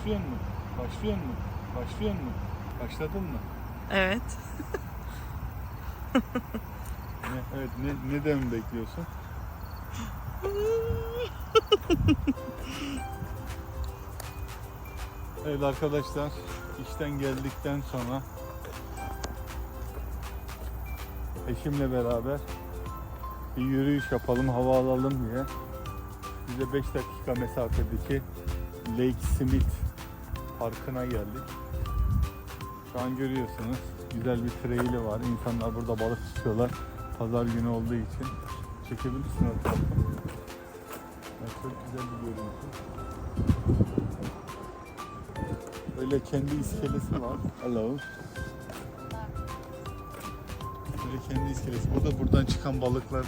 Başlıyor mu? Başlıyor mu? Başlıyor mu? Başladın mı? Evet. Ne, evet ne, neden bekliyorsun? Evet arkadaşlar işten geldikten sonra eşimle beraber bir yürüyüş yapalım hava alalım diye bize 5 dakika mesafedeki Lake Smith Parkı'na geldik. Şu an görüyorsunuz güzel bir traili var. İnsanlar burada balık tutuyorlar. Pazar günü olduğu için. Çekebilirsin o tarafa. Evet, çok güzel bir görüntü. Böyle kendi iskelesi var. Hello. Böyle kendi iskelesi. Bu da buradan çıkan balıklar.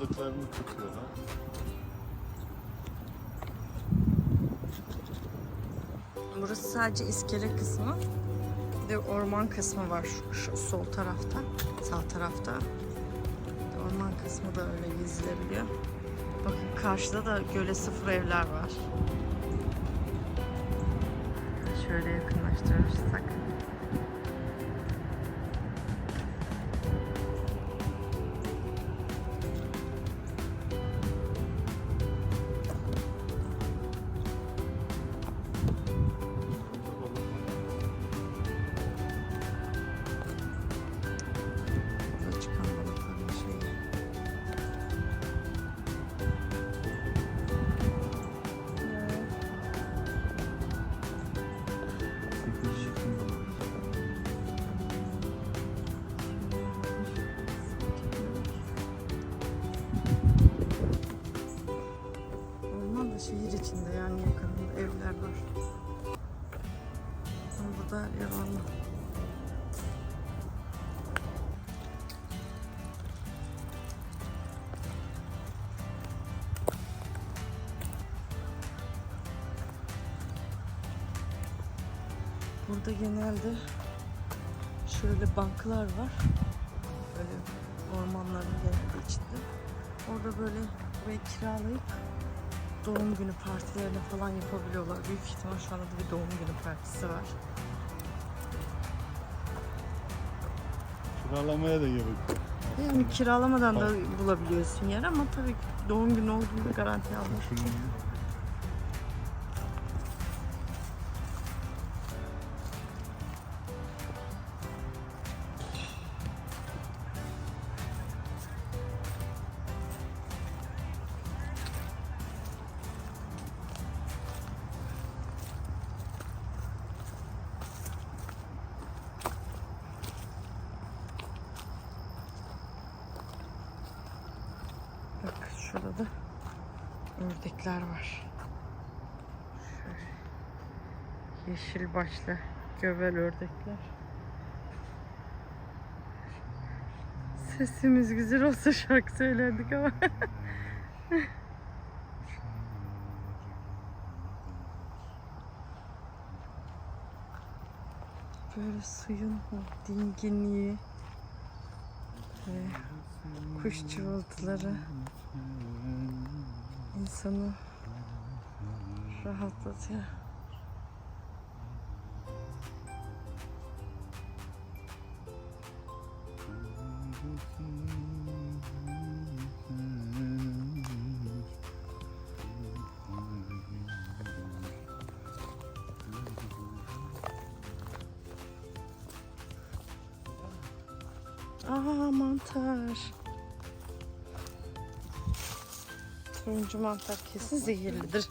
Balıklarını tutuyorlar. Burası sadece iskele kısmı. Bir de orman kısmı var şu, şu sol tarafta, sağ tarafta. Orman kısmı da öyle gezilebiliyor. Bakın karşıda da göle sıfır evler var. Şöyle yakınlaştırırsak. Yer orman. Burada genelde şöyle banklar var. Böyle ormanların genelde içinde. Orada böyle burayı kiralayıp doğum günü partilerini falan yapabiliyorlar. Büyük ihtimal şu anda da bir doğum günü partisi var. Kiralamaya da gerek. Yani kiralamadan da bulabiliyorsun yer ama tabii doğum günü olduğunda garanti almış. Bak ördekler var. Şöyle yeşil başlı gövel ördekler. Sesimiz güzel olsa şarkı söylerdik ama. Böyle suyun o dinginliği ve kuş cıvıltıları insanı rahatlatıyor. Aa mantar. Turuncu mantar kesin zehirlidir.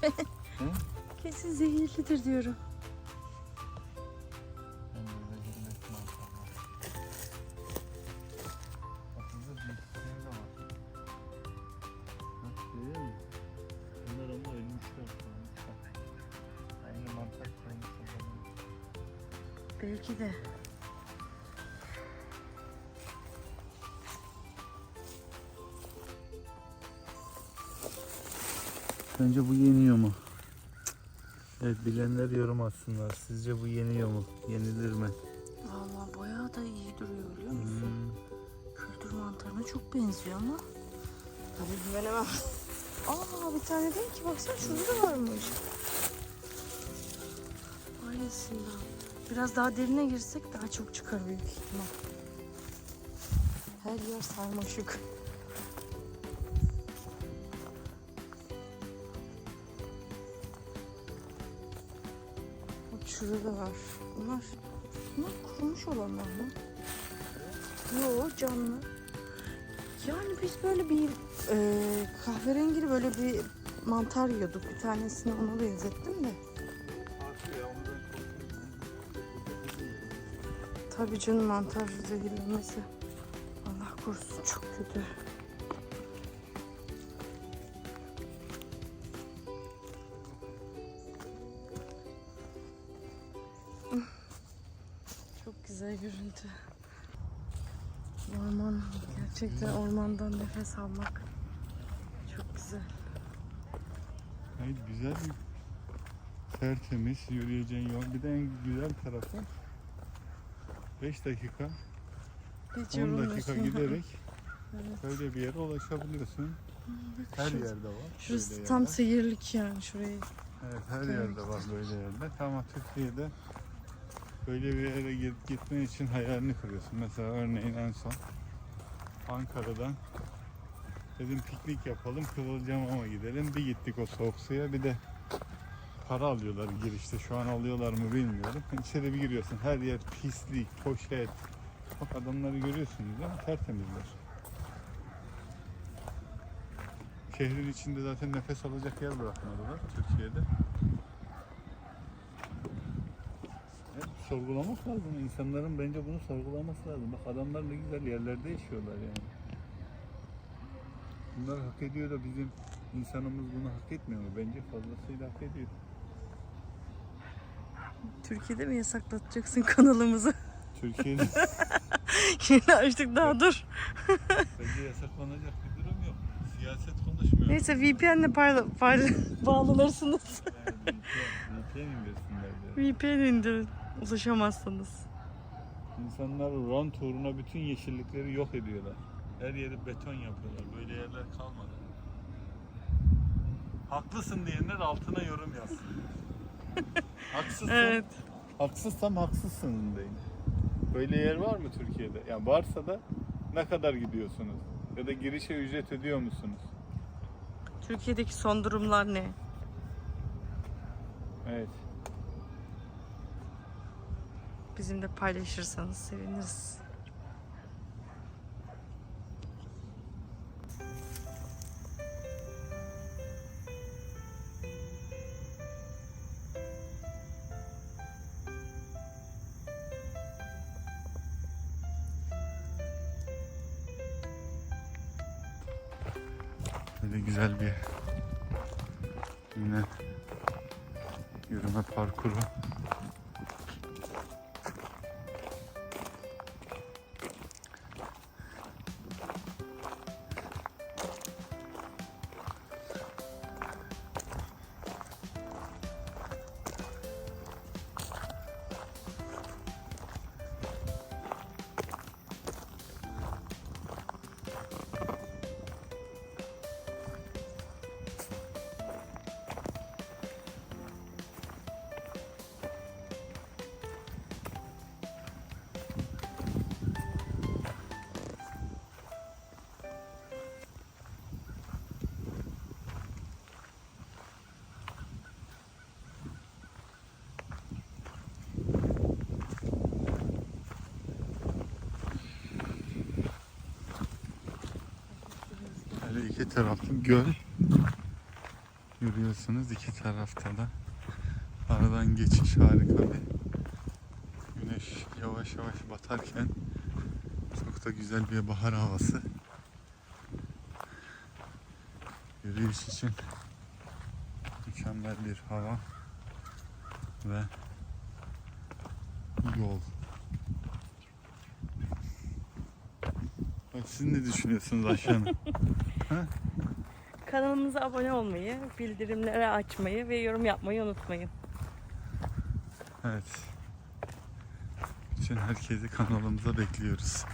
kesin zehirlidir diyorum. Belki de. Sence bu yeniyor mu? Evet bilenler yorum atsınlar. Sizce bu yeniyor mu? Yenilir mi? daha da iyi duruyor biliyor musun? Kültür mantarına çok benziyor ama. Tabii güvenemem. Aa bir tane değil ki baksana şurada da varmış. Aynısından. Biraz daha derine girsek daha çok çıkar büyük ihtimal. Her yer sarmaşık. Şurada da var. Bunlar, bunlar kurumuş olanlar mı? Yo canlı. Yani biz böyle bir e, kahverengili böyle bir mantar yiyorduk. Bir tanesini ona benzettim de. Tabii canım mantar zehirlenmesi. Allah korusun çok kötü. Güzel görüntü. Orman, gerçekten ormandan nefes almak çok güzel. Hayır güzel bir tertemiz yürüyeceğin yol. Bir de en güzel tarafı 5 dakika, Hiç 10 yorulmuyorsun. dakika giderek Evet. böyle bir yere ulaşabiliyorsun. Her Şurası- yerde var. Şurası tam yerler. seyirlik yani şurayı. Evet her Evet. yerde var böyle yerler. Ama Türkiye'de böyle bir yere git- gitmen için hayalini kuruyorsun. Mesela örneğin en son Ankara'dan dedim piknik yapalım Kıvılcamam'a gidelim. Bir gittik o soğuk suya bir de para alıyorlar girişte. Şu an alıyorlar mı bilmiyorum. İçeri bir giriyorsun. Her yer pislik, poşet. Bak adamları görüyorsunuz değil mi? Tertemizler. Şehrin içinde zaten nefes alacak yer bırakmadılar Türkiye'de. Sorgulamak lazım. İnsanların bence bunu sorgulaması lazım. Bak adamlar ne güzel yerlerde yaşıyorlar yani. Bunlar hak ediyor da bizim insanımız bunu hak etmiyor mu? Bence fazlasıyla hak ediyor. Türkiye'de mi yasaklatacaksın kanalımızı? Türkiye'de Yeni açtık daha dur. bence yasaklanacak bir durum yok. Siyaset konuşmuyor. Neyse VPN'le payla, payla, bağlanırsınız. VPN, indirsinler. VPN indirin. Ulaşamazsınız. İnsanlar rant uğruna bütün yeşillikleri yok ediyorlar. Her yeri beton yapıyorlar. Böyle yerler kalmadı. Haklısın diyenler altına yorum yazsın. Haksızsın. Evet. Haksızsam haksızsın deyin. Böyle yer var mı Türkiye'de? Yani varsa da ne kadar gidiyorsunuz? Ya da girişe ücret ödüyor musunuz? Türkiye'deki son durumlar ne? Evet. Bizimle paylaşırsanız seviniriz. Böyle güzel bir yine yürüme parkuru. İki göl. Yürüyorsunuz iki tarafta da. Aradan geçiş harika bir. Güneş yavaş yavaş batarken çok da güzel bir bahar havası. Yürüyüş için mükemmel bir hava ve yol. Siz ne düşünüyorsunuz Ayşe? Kanalımıza abone olmayı, bildirimleri açmayı ve yorum yapmayı unutmayın. Evet. için herkesi kanalımıza bekliyoruz.